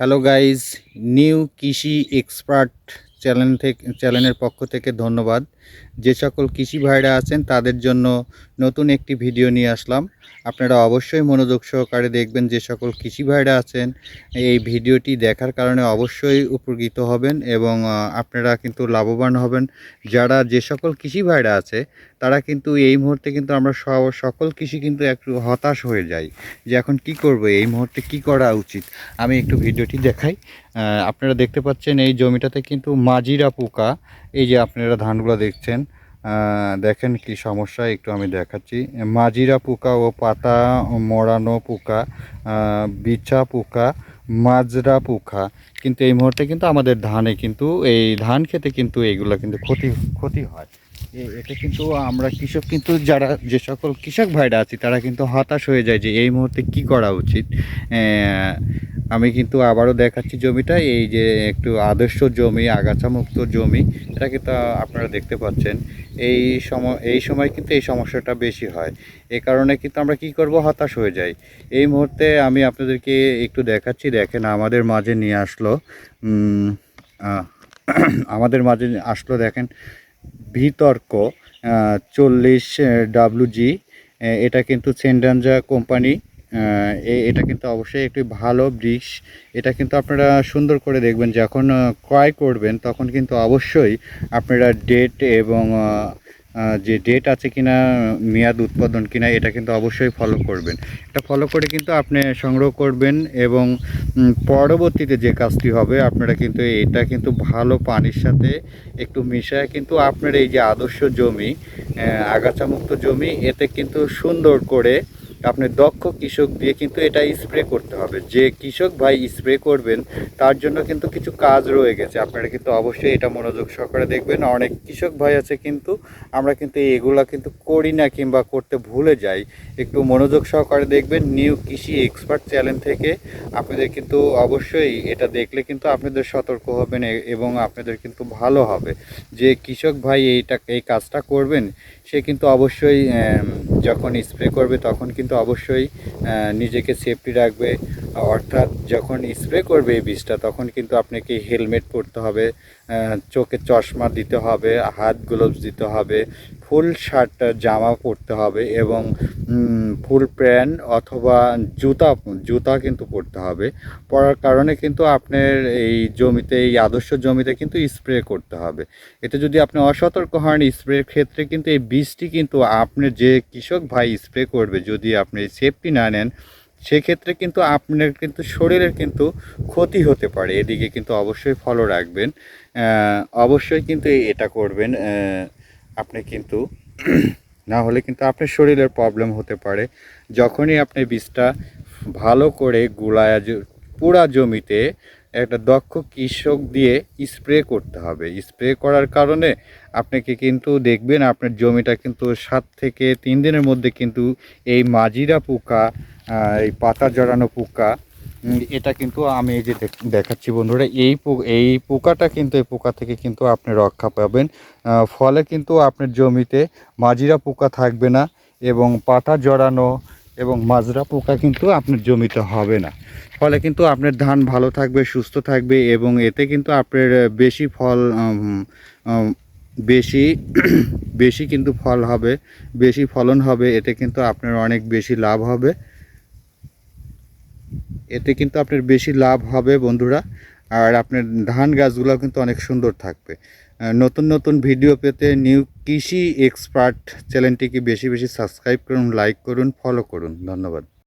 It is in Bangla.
হ্যালো গাইজ নিউ কৃষি এক্সপার্ট চ্যানেল থেকে চ্যানেলের পক্ষ থেকে ধন্যবাদ। যে সকল কৃষি ভাইরা আছেন, তাদের জন্য নতুন একটি ভিডিও নিয়ে আসলাম। আপনারা অবশ্যই মনোযোগ সহকারে দেখবেন যে সকল কৃষি ভাইরা আছেন, এই ভিডিওটি দেখার কারণে অবশ্যই উপকৃত হবেন এবং আপনারা কিন্তু লাভবান হবেন। যারা যে সকল কৃষি ভাইরা আছে, তারা কিন্তু এই মুহূর্তে কিন্তু আমরা স- সকল কৃষি কিন্তু একটু হতাশ হয়ে যাই যে এখন কি করব, এই মুহূর্তে কি করা উচিত? আমি একটু ভিডিওটি দেখাই। আপনারা দেখতে পাচ্ছেন এই জমিটাতে কিন্তু মাজিরা পোকা এই যে আপনারা ধানগুলো দেখছেন দেখেন কি সমস্যা, একটু আমি দেখাচ্ছি। মাজিরা পোকা ও পাতা, মরানো পোকা বিছা পোকা, মাজরা পোকা, কিন্তু এই মুহূর্তে কিন্তু আমাদের ধানে কিন্তু, এই ধান খেতে কিন্তু এইগুলো কিন্তু ক্ষতি ক্ষতি হয়। এতে কিন্তু আমরা কৃষক কিন্তু যারা, যে সকল কৃষক ভাইরা আছি, তারা কিন্তু হতাশ হয়ে যায় যে এই মুহূর্তে কি করা উচিত। আমি কিন্তু আবারও দেখাচ্ছি জমিটা, এই যে একটু আদর্শ জমি, আগাছামুক্ত জমি, এটা কিন্তু আপনারা দেখতে পাচ্ছেন। এই সময় এই সময় কিন্তু এই সমস্যাটা বেশি হয়। এ কারণে কিন্তু আমরা কি করব? হতাশ হয়ে যাই। এই মুহূর্তে আমি আপনাদেরকে একটু দেখাচ্ছি, দেখেন আমাদের মাঝে নিয়ে আসলো আমাদের মাঝে আসলো দেখেন বিতর্ক চল্লিশ ডাব্লু জি এটা কিন্তু সেন্ডানজা কোম্পানি এটা কিন্তু অবশ্যই একটি ভালো বৃক্ষ। এটা কিন্তু আপনারা সুন্দর করে দেখবেন যখন ক্রয় করবেন, তখন কিন্তু অবশ্যই আপনারা ডেট এবং যে ডেট আছে কিনা, মেয়াদ উৎপাদন কিনা, এটা কিন্তু অবশ্যই ফলো করবেন। এটা ফলো করে কিন্তু আপনি সংগ্রহ করবেন এবং পরবর্তীতে যে কাজটি হবে, আপনারা কিন্তু এটা কিন্তু ভালো পানির সাথে একটু মিশায় কিন্তু আপনার এই যে আদর্শ জমি আগাছামুক্ত জমি, এতে কিন্তু সুন্দর করে আপনি দক্ষ কৃষক দিয়ে কিন্তু এটা স্প্রে করতে হবে। যে কৃষক ভাই স্প্রে করবেন, তার জন্য কিন্তু কিছু কাজ রয়ে গেছে। আপনারা কিন্তু অবশ্যই এটা মনোযোগ সহকারে দেখবেন। অনেক কৃষক ভাই আছে কিন্তু আমরা কিন্তু এগুলা কিন্তু করি না কিংবা করতে ভুলে যাই। একটু মনোযোগ সহকারে দেখবেন। নিউ কৃষি এক্সপার্ট চ্যানেল থেকে আপনাদের কিন্তু অবশ্যই এটা দেখলে কিন্তু আপনাদের সতর্ক হবেন এবং আপনাদের কিন্তু ভালো হবে। যে কৃষক ভাই এইটা, এই কাজটা করবেন সে কিন্তু অবশ্যই যখন স্প্রে করবে তখন কিন্তু অবশ্যই নিজেকে সেফটি রাখবে। অর্থাৎ যখন স্প্রে করবে এই বীজটা তখন কিন্তু আপনাকে হেলমেট পরতে হবে চোখে চশমা দিতে হবে, হাত গ্লোভস দিতে হবে ফুল শার্ট জামা পরতে হবে এবং ফুল প্যান্ট অথবা জুতা জুতা কিন্তু পরতে হবে। পরার কারণে কিন্তু আপনার এই জমিতে, এই আদর্শ জমিতে কিন্তু স্প্রে করতে হবে। এতে যদি আপনি অসতর্ক হন, স্প্রের ক্ষেত্রে কিন্তু এই বীজটি কিন্তু আপনার যে কৃষক ভাই স্প্রে করবে, যদি আপনি সেফটি না নেন, সেক্ষেত্রে কিন্তু আপনার কিন্তু শরীরের কিন্তু ক্ষতি হতে পারে। এদিকে কিন্তু অবশ্যই ফলো রাখবেন। অবশ্যই কিন্তু এটা করবেন। আপনি কিন্তু, না হলে কিন্তু আপনার শরীরের প্রবলেম হতে পারে। যখনই আপনি বীজটা ভালো করে গুলায়া পুরা জমিতে একটা দক্ষ কৃষক দিয়ে স্প্রে করতে হবে। স্প্রে করার কারণে আপনাকে কিন্তু দেখবেন আপনার জমিটা কিন্তু সাত থেকে তিন দিনের মধ্যে কিন্তু এই মাজিরা পোকা এই পাতা জড়ানো পোকা এটা কিন্তু আমি এই যে দেখ- দেখাচ্ছি বন্ধুরা, এই এই পোকাটা কিন্তু, এই পোকা থেকে কিন্তু আপনি রক্ষা পাবেন। ফলে কিন্তু আপনার জমিতে মাজিরা পোকা থাকবে না এবং পাতা জড়ানো এবং মাজরা পোকা কিন্তু আপনার জমিতে হবে না। ফলে কিন্তু আপনার ধান ভালো থাকবে, সুস্থ থাকবে এবং এতে কিন্তু আপনার বেশি ফল বেশি বেশি কিন্তু ফল হবে, বেশি ফলন হবে, এতে কিন্তু আপনার অনেক বেশি লাভ হবে। এতে কিন্তু আপনার বেশি লাভ হবে বন্ধুরা। আর আপনার ধান গাছগুলো কিন্তু অনেক সুন্দর থাকবে। নতুন নতুন ভিডিও পেতে নিউ কৃষি এক্সপার্ট চ্যানেলটিকে বেশি বেশি সাবস্ক্রাইব করুন, লাইক করুন ফলো করুন। ধন্যবাদ।